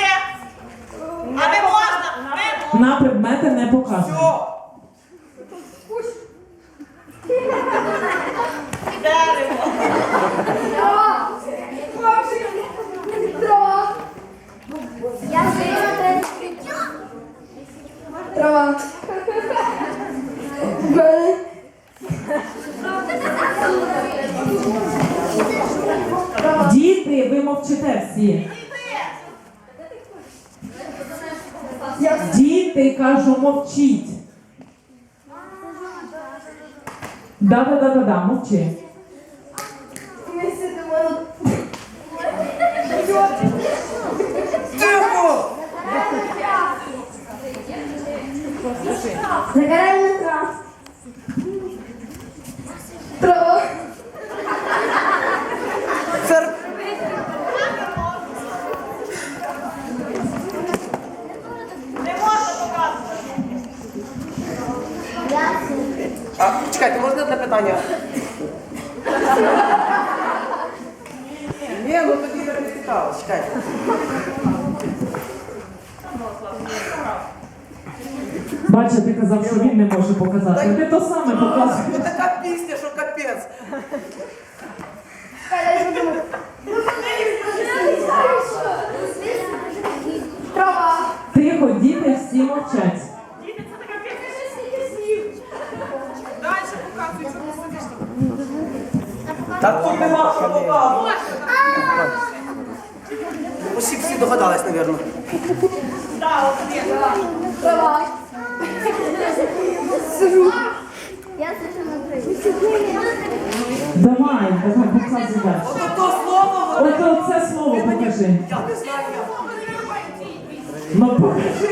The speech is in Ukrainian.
предмет. А не можна. Не можна. На предмети не показує. Я жила. Трава. Діти, ви мовчите всі. Діти, кажу, мовчіть. Да-да-да-да-да, мовчи. Ми сидимо. Тихо! Загоральна трава. Трава. Цер... А, чекайте, можна одне питання? Ні, ну тоді так не цікаво, чекайте. Бачите, ти казав, що він не може показати. Ти то саме Ну показуєш. така пісня, що капець. Трава. Тихо, діти всі мовчать. Дальше показуй, що ти сидиш Так тут нема що показувати. Усі всі догадались, мабуть. Да, от Сижу. Я сижу на. Давай, давай, показуй. Ото то слово, Ото це слово покажи. я не знаю. Ну покажи,